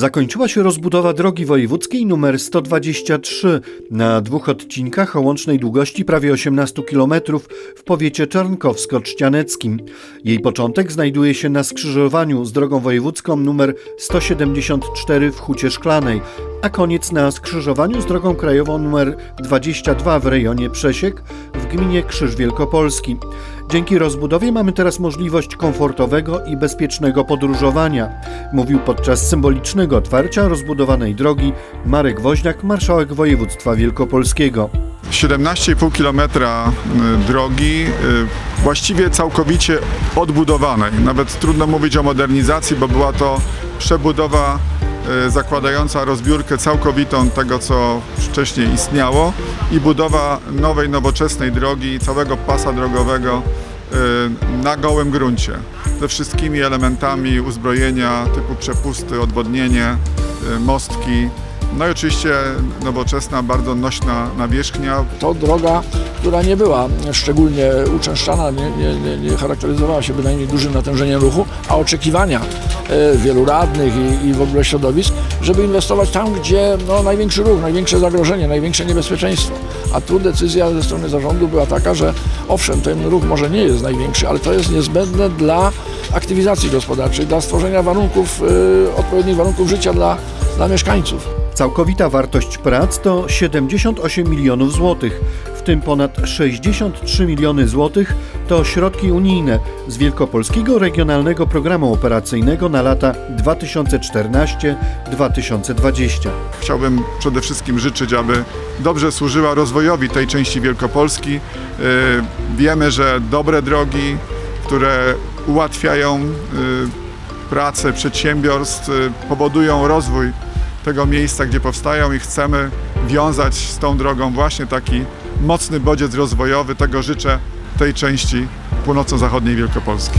Zakończyła się rozbudowa drogi wojewódzkiej nr 123 na dwóch odcinkach o łącznej długości prawie 18 km w powiecie czarnkowsko-trzcianeckim. Jej początek znajduje się na skrzyżowaniu z drogą wojewódzką nr 174 w Hucie Szklanej, a koniec na skrzyżowaniu z drogą krajową nr 22 w rejonie Przesiek w gminie Krzyż Wielkopolski. Dzięki rozbudowie mamy teraz możliwość komfortowego i bezpiecznego podróżowania, mówił podczas symbolicznego otwarcia rozbudowanej drogi Marek Woźniak, marszałek województwa wielkopolskiego. 17,5 km drogi y, właściwie całkowicie odbudowanej. Nawet trudno mówić o modernizacji, bo była to przebudowa y, zakładająca rozbiórkę całkowitą tego, co wcześniej istniało i budowa nowej, nowoczesnej drogi, całego pasa drogowego y, na gołym gruncie. Ze wszystkimi elementami uzbrojenia typu przepusty, odwodnienie, y, mostki. No i oczywiście nowoczesna, bardzo nośna nawierzchnia. To droga, która nie była szczególnie uczęszczana, nie, nie, nie, charakteryzowała się bynajmniej dużym natężeniem ruchu, a oczekiwania e, wielu radnych i, i w ogóle środowisk, żeby inwestować tam, gdzie no, największy ruch, największe zagrożenie, największe niebezpieczeństwo. A tu decyzja ze strony zarządu była taka, że owszem, ten ruch może nie jest największy, ale to jest niezbędne dla aktywizacji gospodarczej, dla stworzenia warunków, e, odpowiednich warunków życia dla, dla mieszkańców. Całkowita wartość prac to 78 milionów złotych, w tym ponad 63 miliony złotych to środki unijne z Wielkopolskiego Regionalnego Programu Operacyjnego na lata 2014-2020. Chciałbym przede wszystkim życzyć, aby dobrze służyła rozwojowi tej części Wielkopolski. Yy, Wiemy, że dobre drogi, które ułatwiają yy, pracę przedsiębiorstw, yy, powodują rozwój tego miejsca, gdzie powstają i chcemy wiązać z tą drogą właśnie taki mocny bodziec rozwojowy. Tego życzę tej części północno-zachodniej Wielkopolski.